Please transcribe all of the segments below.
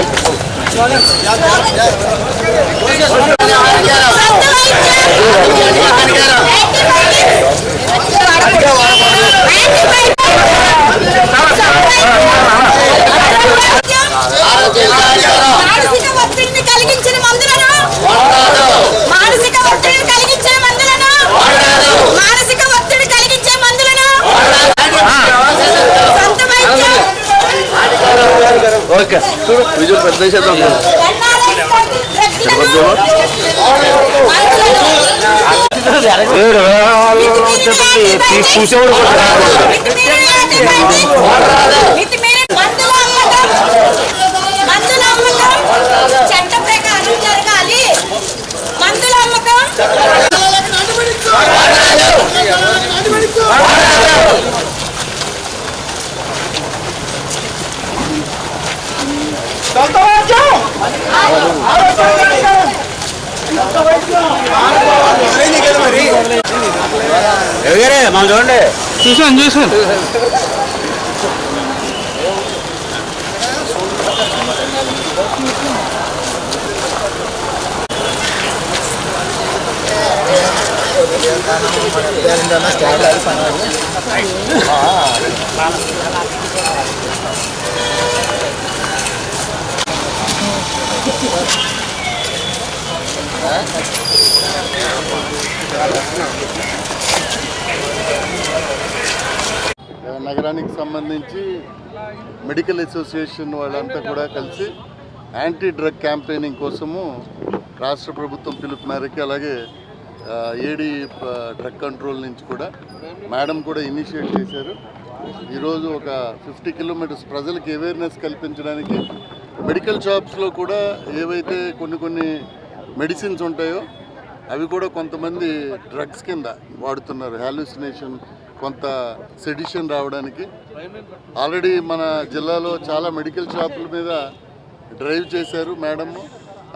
Gel. Gel. Gel. Visual పెద్ద చేద్దాం చూసేవాడు మందుల అమ్మకం మందుల అమ్మకం చట్ట ప్రకారం జరగాలి మందుల అమ్మకం మనం చూడండి చూసాను చూసాను నగరానికి సంబంధించి మెడికల్ అసోసియేషన్ వాళ్ళంతా కూడా కలిసి యాంటీ డ్రగ్ క్యాంపెయినింగ్ కోసము రాష్ట్ర ప్రభుత్వం పిలుపు మేరకు అలాగే ఏడి డ్రగ్ కంట్రోల్ నుంచి కూడా మేడం కూడా ఇనిషియేట్ చేశారు. ఈరోజు ఒక ఫిఫ్టీ కిలోమీటర్స్ ప్రజలకు అవేర్నెస్ కల్పించడానికి మెడికల్ షాప్స్లో కూడా ఏవైతే కొన్ని కొన్ని మెడిసిన్స్ ఉంటాయో అవి కూడా కొంతమంది డ్రగ్స్ కింద వాడుతున్నారు. హాలుసినేషన్ కొంత సెడిషన్ రావడానికి. ఆల్రెడీ మన జిల్లాలో చాలా మెడికల్ షాపుల మీద డ్రైవ్ చేశారు మేడం.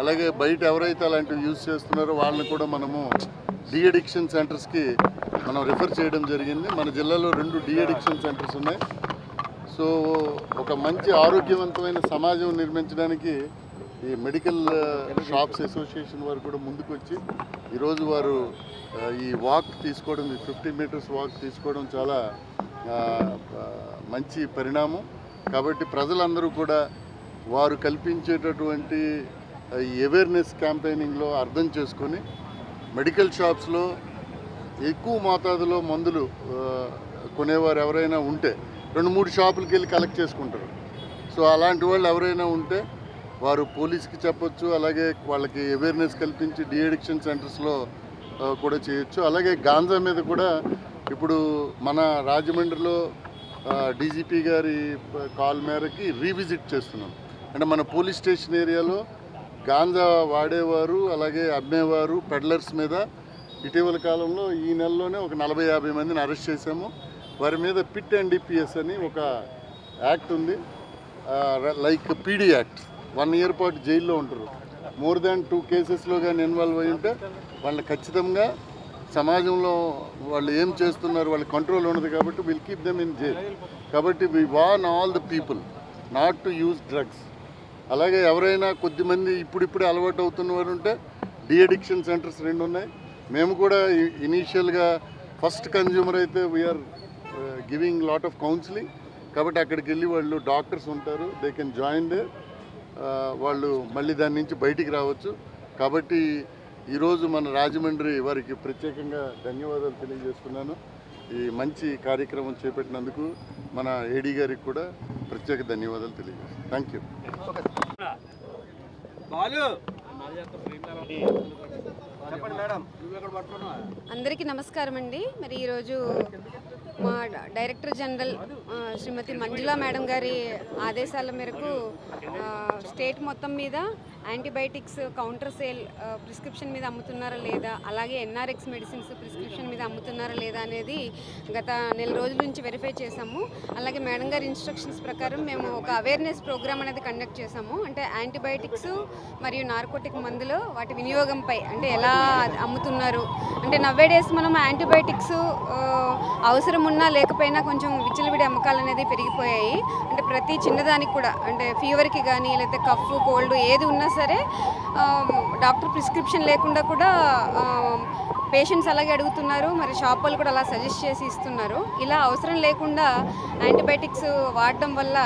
అలాగే బయట ఎవరైతే అలాంటివి యూజ్ చేస్తున్నారో వాళ్ళని కూడా మనము డిఎడిక్షన్ సెంటర్స్కి మనం రిఫర్ చేయడం జరిగింది. మన జిల్లాలో రెండు డిఅడిక్షన్ సెంటర్స్ ఉన్నాయి. సో ఒక మంచి ఆరోగ్యవంతమైన సమాజం నిర్మించడానికి ఈ మెడికల్ షాప్స్ అసోసియేషన్ వారు కూడా ముందుకు వచ్చి ఈరోజు వారు ఈ వాక్ తీసుకోవడం ఫిఫ్టీ మీటర్స్ వాక్ తీసుకోవడం చాలా మంచి పరిణామం. కాబట్టి ప్రజలందరూ కూడా వారు కల్పించేటటువంటి అవేర్నెస్ క్యాంపెయినింగ్లో అర్థం చేసుకొని మెడికల్ షాప్స్లో ఎక్కువ మోతాదులో మందులు కొనేవారు ఎవరైనా ఉంటే రెండు మూడు షాపులకి వెళ్ళి కలెక్ట్ చేసుకుంటారు. సో అలాంటి వాళ్ళు ఎవరైనా ఉంటే వారు పోలీస్కి చెప్పొచ్చు అలాగే వాళ్ళకి అవేర్నెస్ కల్పించి డిఎడిక్షన్ సెంటర్స్లో కూడా చేయొచ్చు. అలాగే గాంజా మీద కూడా ఇప్పుడు మన రాజమండ్రిలో డీజీపీ గారి కాల్ మేరకి రీవిజిట్ చేస్తున్నాం. అంటే మన పోలీస్ స్టేషన్ ఏరియాలో గాంజా వాడేవారు అలాగే అమ్మేవారు పెడ్లర్స్ మీద ఇటీవల కాలంలో ఈ నెలలోనే ఒక నలభై యాభై మందిని అరెస్ట్ చేశాము. వారి మీద పిట్ అండ్ డిపిఎస్ అని ఒక యాక్ట్ ఉంది. Like PD act one year పాటు జైల్లో ఉంటారు. మోర్ దాన్ టూ కేసెస్లో కానీ ఇన్వాల్వ్ అయి ఉంటే వాళ్ళు ఖచ్చితంగా సమాజంలో వాళ్ళు ఏం చేస్తున్నారు వాళ్ళ కంట్రోల్ ఉండదు కాబట్టి will keep them in jail కాబట్టి we warn all the people not to use drugs అలాగే ఎవరైనా కొద్దిమంది ఇప్పుడిప్పుడే అలవాటు అవుతున్న వారు ఉంటే డిఅడిక్షన్ సెంటర్స్ రెండు ఉన్నాయి. మేము కూడా ఇనీషియల్గా ఫస్ట్ కన్జ్యూమర్ అయితే we are giving lot of counselling కాబట్టి అక్కడికి వెళ్ళి వాళ్ళు డాక్టర్స్ ఉంటారు. దే కెన్ జాయిన్ దే వాళ్ళు మళ్ళీ దాని నుంచి బయటికి రావచ్చు. కాబట్టి ఈరోజు మన రాజమండ్రి వారికి ప్రత్యేకంగా ధన్యవాదాలు తెలియజేస్తున్నాను. ఈ మంచి కార్యక్రమం చేపట్టినందుకు మన ఏడీ గారికి కూడా ప్రత్యేక ధన్యవాదాలు తెలియజేస్తాను థ్యాంక్ యూ అందరికీ నమస్కారం అండి మరి ఈరోజు మా director general Shrimati Manjula madam గారి ఆదేశాల మేరకు స్టేట్ మొత్తం మీద యాంటీబయాటిక్స్ కౌంటర్ సేల్ ప్రిస్క్రిప్షన్ మీద అమ్ముతున్నారా లేదా అలాగే ఎన్ఆర్ఎక్స్ మెడిసిన్స్ ప్రిస్క్రిప్షన్ మీద అమ్ముతున్నారా లేదా అనేది గత నెల రోజుల నుంచి వెరిఫై చేసాము అలాగే మేడం గారి ఇన్స్ట్రక్షన్స్ ప్రకారం మేము ఒక అవేర్నెస్ ప్రోగ్రామ్ అనేది కండక్ట్ చేసాము అంటే యాంటీబయాటిక్స్ మరియు నార్కోటిక్ మందులు వాటి వినియోగంపై అంటే ఎలా అమ్ముతున్నారు. అంటే నవ్వే డేస్ మనం యాంటీబయాటిక్స్ అవసరం ఉన్నా లేకపోయినా కొంచెం విచ్చలవిడి అమ్మకాలు అనేది పెరిగిపోయాయి. అంటే ప్రతి చిన్నదానికి కూడా అంటే ఫీవర్కి కానీ లేకపోతే కఫ్ కోల్డ్ ఏది ఉన్నా సరే ఆ, డాక్టర్ ప్రిస్క్రిప్షన్ లేకుండా కూడా పేషెంట్స్ అలాగే అడుగుతున్నారు. మరి షాప్ వాళ్ళు కూడా అలా సజెస్ట్ చేసి ఇస్తున్నారు. ఇలా అవసరం లేకుండా యాంటీబయాటిక్స్ వాడడం వల్ల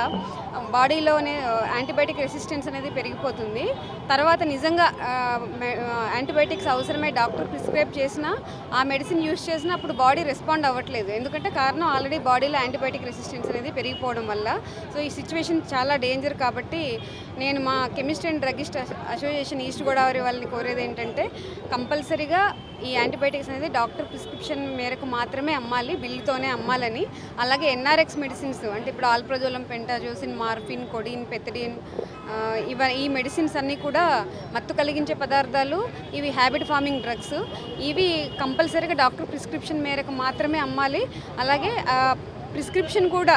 బాడీలోనే యాంటీబయాటిక్ రెసిస్టెన్స్ అనేది పెరిగిపోతుంది. తర్వాత నిజంగా యాంటీబయాటిక్స్ అవసరమే డాక్టర్ ప్రిస్క్రైబ్ చేసినా ఆ మెడిసిన్ యూస్ చేసినా అప్పుడు బాడీ రెస్పాండ్ అవ్వట్లేదు. ఎందుకంటే కారణం ఆల్రెడీ బాడీలో యాంటీబయాటిక్ రెసిస్టెన్స్ అనేది పెరిగిపోవడం వల్ల. సో ఈ సిచ్యువేషన్ చాలా డేంజర్ కాబట్టి నేను మా chemist and druggist association east Godavari వాళ్ళని కోరేది ఏంటంటే కంపల్సరీగా ఈ యాంటీబయాటిక్స్ అనేది డాక్టర్ ప్రిస్క్రిప్షన్ మేరకు మాత్రమే అమ్మాలి బిల్లుతోనే అమ్మాలని. అలాగే ఎన్ఆర్ఎక్స్ మెడిసిన్స్ అంటే ఇప్పుడు ఆల్ప్రజోలం పెంటాజోసిన్ మార్ఫిన్ కొడిన్ పెథడిన్ ఇవ ఈ మెడిసిన్స్ అన్నీ కూడా మత్తు కలిగించే పదార్థాలు ఇవి హ్యాబిట్ ఫార్మింగ్ డ్రగ్స్ ఇవి కంపల్సరీగా డాక్టర్ ప్రిస్క్రిప్షన్ మేరకు మాత్రమే అమ్మాలి. అలాగే ప్రిస్క్రిప్షన్ కూడా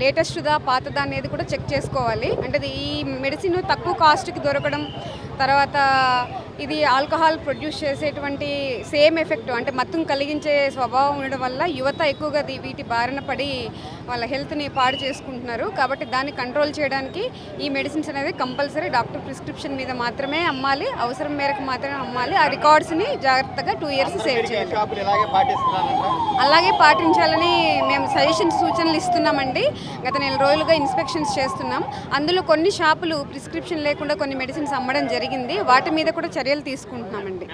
లేటెస్ట్దా పాతదా అనేది కూడా చెక్ చేసుకోవాలి. అంటే ఈ మెడిసిన్ తక్కువ కాస్ట్కి దొరకడం తర్వాత ఇది ఆల్కహాల్ ప్రొడ్యూస్ చేసేటువంటి సేమ్ ఎఫెక్ట్ అంటే మత్తును కలిగించే స్వభావం ఉండడం వల్ల యువత ఎక్కువగా వీటి బారిన పడి వాళ్ళ హెల్త్ని పాడు చేసుకుంటున్నారు. కాబట్టి దాన్ని కంట్రోల్ చేయడానికి ఈ మెడిసిన్స్ అనేది కంపల్సరీ డాక్టర్ ప్రిస్క్రిప్షన్ మీద మాత్రమే అమ్మాలి. అవసరం మేరకు మాత్రమే అమ్మాలి. ఆ రికార్డ్స్ని జాగ్రత్తగా టూ ఇయర్స్ సేవ్ చేయాలి. అలాగే పాటించాలని మేము సజెషన్స్ సూచనలు ఇస్తున్నామండి. గత నెల రోజులుగా ఇన్స్పెక్షన్స్ చేస్తున్నాం. అందులో కొన్ని షాపులు ప్రిస్క్రిప్షన్ లేకుండా కొన్ని మెడిసిన్స్ అమ్మడం జరిగింది. వాటి మీద కూడా చర్యలు తీసుకుంటున్నామండి.